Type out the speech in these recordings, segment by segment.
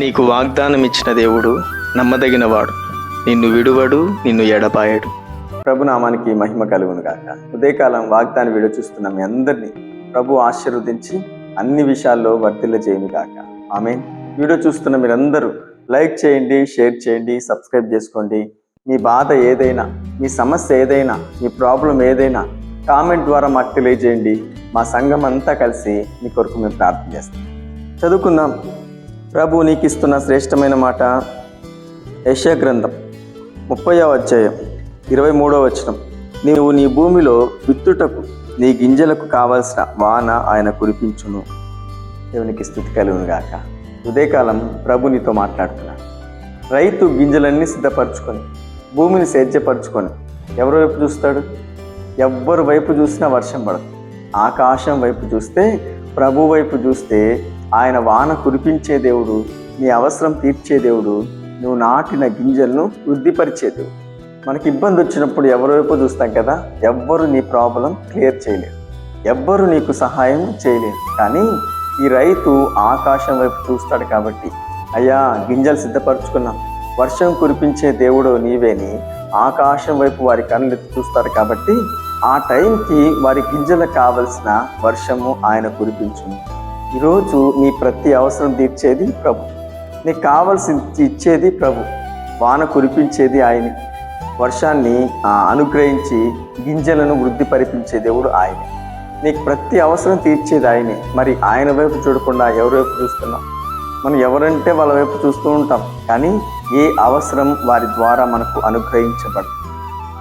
నీకు వాగ్దానం ఇచ్చిన దేవుడు నమ్మదగినవాడు. నిన్ను విడువడు నిన్ను ఎడపాయడు ప్రభునామానికి మహిమ కలుగును గాక. ఉదయకాలం వాగ్దాన్ని వీడియో చూస్తున్న మీ అందరినీ ప్రభు ఆశీర్వదించి అన్ని విషయాల్లో వర్తిల్ల చేయను గాక. ఆమె వీడియో చూస్తున్న మీరందరూ లైక్ చేయండి షేర్ చేయండి సబ్స్క్రైబ్ చేసుకోండి. మీ బాధ ఏదైనా మీ సమస్య ఏదైనా మీ ప్రాబ్లం ఏదైనా కామెంట్ ద్వారా మాకు తెలియజేయండి. మా సంఘం అంతా కలిసి మీ కొరకు మేము ప్రార్థన చేస్తాం. చదువుకుందాం. ప్రభు నీకు ఇస్తున్న శ్రేష్టమైన మాట యశ గ్రంథం ముప్పైవ అధ్యాయం ఇరవై మూడో వచనం. నీవు నీ భూమిలో విత్తుటకు నీ గింజలకు కావలసిన వాన ఆయన కురిపించును. దేవునికి స్థుతి కలుగును గాక. ఉదయకాలం ప్రభు నీతో మాట్లాడుతున్నాడు. రైతు గింజలన్నీ సిద్ధపరచుకొని భూమిని సేద్యపరచుకొని ఎవరి వైపు చూస్తాడు? ఎవ్వరి వైపు చూసినా వర్షం పడదు. ఆకాశం వైపు చూస్తే ప్రభు వైపు చూస్తే ఆయన వాన కురిపించే దేవుడు నీ అవసరం తీర్చే దేవుడు నువ్వు నాటిన గింజలను వృద్ధిపరిచే దేవుడు మనకి ఇబ్బంది వచ్చినప్పుడు ఎవరి వైపు చూస్తాం కదా? ఎవ్వరు నీ ప్రాబ్లం క్లియర్ చేయలేరు. ఎవ్వరు నీకు సహాయం చేయలేరు. కానీ ఈ రైతు ఆకాశం వైపు చూస్తాడు కాబట్టి అయ్యా గింజలు సిద్ధపరచుకున్నాం. వర్షం కురిపించే దేవుడు నీవేని ఆకాశం వైపు వారి కళ్ళు ఎత్తి చూస్తారు కాబట్టి ఆ టైంకి వారి గింజలకు కావలసిన వర్షము ఆయన కురిపించింది ఈరోజు నీ ప్రతి అవసరం తీర్చేది ప్రభు. నీకు కావలసింది ఇచ్చేది ప్రభు. వాన కురిపించేది ఆయన. వర్షాన్ని అనుగ్రహించి గింజలను వృద్ధిపరిపించే దేవుడు ఆయన. నీకు ప్రతి అవసరం తీర్చేది ఆయనే. మరి ఆయన వైపు చూడకుండా ఎవరి వైపు చూస్తున్నాం? మనం ఎవరంటే వాళ్ళ వైపు చూస్తూ ఉంటాం. కానీ ఏ అవసరం వారి ద్వారా మనకు అనుగ్రహించబడదు.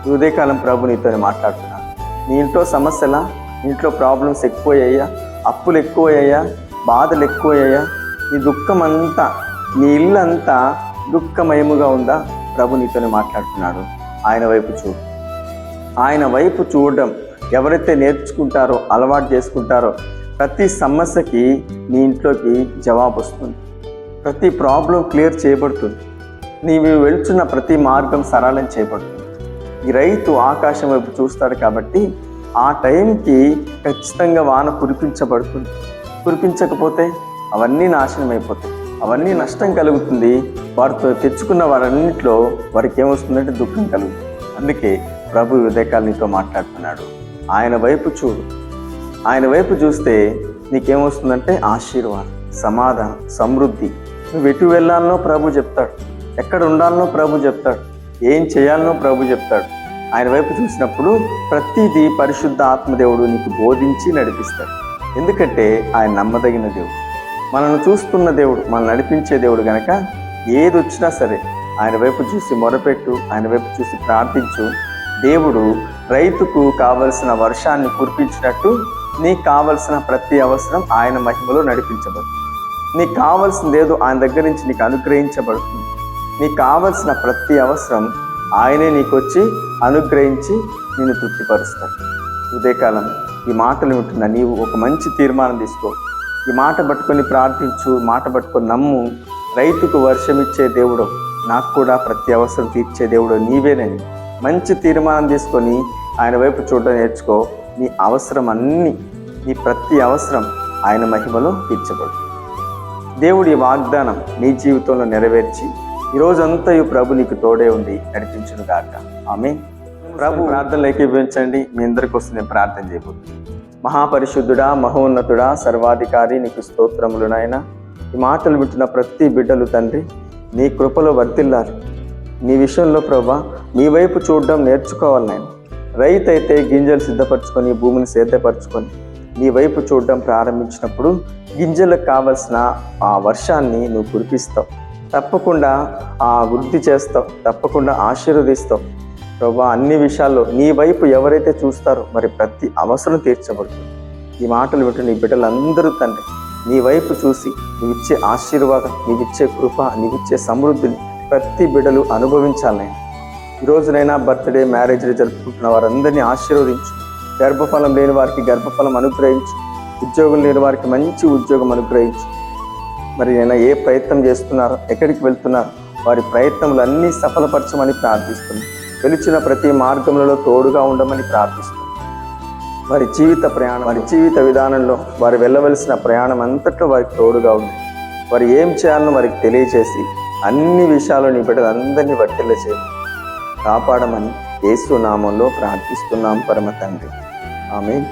హృదయకాలం ప్రభు నీతో మాట్లాడుతున్నాను. నీ ఇంట్లో సమస్యలా? ఇంట్లో ప్రాబ్లమ్స్ ఎక్కువయ్యా అప్పులు ఎక్కువయ్యా బాధలు ఎక్కువయ్యా నీ దుఃఖం అంతా నీ ఇల్లంతా దుఃఖమయముగా ఉందా? ప్రభు నీతోనే మాట్లాడుతున్నాడు. ఆయన వైపు చూడు. ఆయన వైపు చూడడం ఎవరైతే నేర్చుకుంటారో అలవాటు చేసుకుంటారో ప్రతి సమస్యకి నీ ఇంట్లోకి జవాబు వస్తుంది. ప్రతి ప్రాబ్లం క్లియర్ చేయబడుతుంది. నీవు వెళ్తున్న ప్రతి మార్గం సరళం చేయబడుతుంది. ఈ రైతు ఆకాశం వైపు చూస్తాడు కాబట్టి ఆ టైంకి ఖచ్చితంగా వాన కురిపించబడుతుంది. కురిపించకపోతే అవన్నీ నాశనం అయిపోతాయి. అవన్నీ నష్టం కలుగుతుంది. వారితో తెచ్చుకున్న వారన్నింటిలో వారికి ఏమొస్తుందంటే దుఃఖం కలుగుతుంది. అందుకే ప్రభు ఉదయకాల నీతో మాట్లాడుతున్నాడు. ఆయన వైపు చూడు. ఆయన వైపు చూస్తే నీకేమొస్తుందంటే ఆశీర్వాదం సమాధానం సమృద్ధి. నువ్వు ఎటు వెళ్ళాలనో ప్రభు చెప్తాడు. ఎక్కడ ఉండాలనో ప్రభు చెప్తాడు. ఏం చేయాలనో ప్రభు చెప్తాడు. ఆయన వైపు చూసినప్పుడు ప్రతిదీ పరిశుద్ధ ఆత్మదేవుడు నీకు బోధించి నడిపిస్తాడు. ఎందుకంటే ఆయన నమ్మదగిన దేవుడు. మనల్ని చూస్తున్న దేవుడు మనల్ని నడిపించే దేవుడు గనక ఏది వచ్చినా సరే ఆయన వైపు చూసి మొరపెట్టు ఆయన వైపు చూసి ప్రార్థించు. దేవుడు రైతుకు కావలసిన వర్షాన్ని కురిపించినట్టు నీకు కావలసిన ప్రతి అవసరం ఆయన మహిమలో నడిపించబడు నీకు కావలసింది ఏదో ఆయన దగ్గర నుంచి నీకు అనుగ్రహించబడుతుంది. నీకు కావలసిన ప్రతి అవసరం ఆయనే నీకు వచ్చి అనుగ్రహించి నిన్ను తృప్తిపరుస్తాడు. ఉదయకాలం ఈ మాటలు వింటున్న నీవు ఒక మంచి తీర్మానం తీసుకో. ఈ మాట పట్టుకొని ప్రార్థించు మాట పట్టుకొని నమ్ము. రైతుకు వర్షం ఇచ్చే దేవుడు నాకు కూడా ప్రతి అవసరం తీర్చే దేవుడు నీవేనని మంచి తీర్మానం తీసుకొని ఆయన వైపు చూడడం నేర్చుకో. నీ అవసరం అన్నీ నీ ప్రతి అవసరం ఆయన మహిమలో తీర్చబడు. దేవుడి వాగ్దానం నీ జీవితంలో నెరవేర్చి ఈ ప్రభు నీకు తోడే ఉండి నడిపించును గాక. ఆమె ప్రభు ప్రార్థనలు ఏకీభవించండి మీ అందరి కోసం నేను ప్రార్థన చేయబోతున్నాను. మహాపరిశుద్ధుడా మహోన్నతుడా సర్వాధికారి నీకు స్తోత్రములు నాయన. ఈ మాటలు వింటున్న ప్రతి బిడ్డలు తండ్రి నీ కృపలో వర్తిల్లాలి నీ విషయంలో ప్రభా నీ వైపు చూడడం నేర్చుకోవాలి నేను రైతు అయితే గింజలు సిద్ధపరచుకొని భూమిని సేద్యపరచుకొని నీ వైపు చూడడం ప్రారంభించినప్పుడు గింజలకు కావలసిన ఆ వర్షాన్ని నువ్వు కురిపిస్తావు. తప్పకుండా ఆ వృద్ధి చేస్తావు తప్పకుండా ఆశీర్వదిస్తావు. ప్రభా అన్ని విషయాల్లో నీ వైపు ఎవరైతే చూస్తారో మరి ప్రతి అవసరం తీర్చబడుతుంది. ఈ మాటలు వింటూ నీ బిడ్డలందరూ తండ్రి నీ వైపు చూసి నీవిచ్చే ఆశీర్వాదం నీవిచ్చే కృప నీవిచ్చే సమృద్ధిని ప్రతి బిడ్డలు అనుభవించాలని ఈరోజునైనా రోజునైనా బర్త్డే మ్యారేజ్లు జరుపుకుంటున్న వారందరినీ ఆశీర్వదించు. గర్భఫలం లేని వారికి గర్భఫలం అనుగ్రహించు. ఉద్యోగం లేని వారికి మంచి ఉద్యోగం అనుగ్రహించు. మరి నేను ఏ ప్రయత్నం చేస్తున్నారో ఎక్కడికి వెళ్తున్నారు వారి ప్రయత్నములన్నీ సఫలపరచమని ప్రార్థిస్తుంది. పిలిచిన ప్రతి మార్గములలో తోడుగా ఉండమని ప్రార్థిస్తుంది. వారి జీవిత ప్రయాణం వారి జీవిత విధానంలో వారు వెళ్ళవలసిన ప్రయాణం అంతట్లో వారికి తోడుగా ఉంది వారు ఏం చేయాలని వారికి తెలియచేసి అన్ని విషయాలు నీ బిడ్డలందరినీ వర్తిల్ల చేయ. కాపాడమని యేసునామంలో ప్రార్థిస్తున్నాం పరమ తండ్రి. ఆమె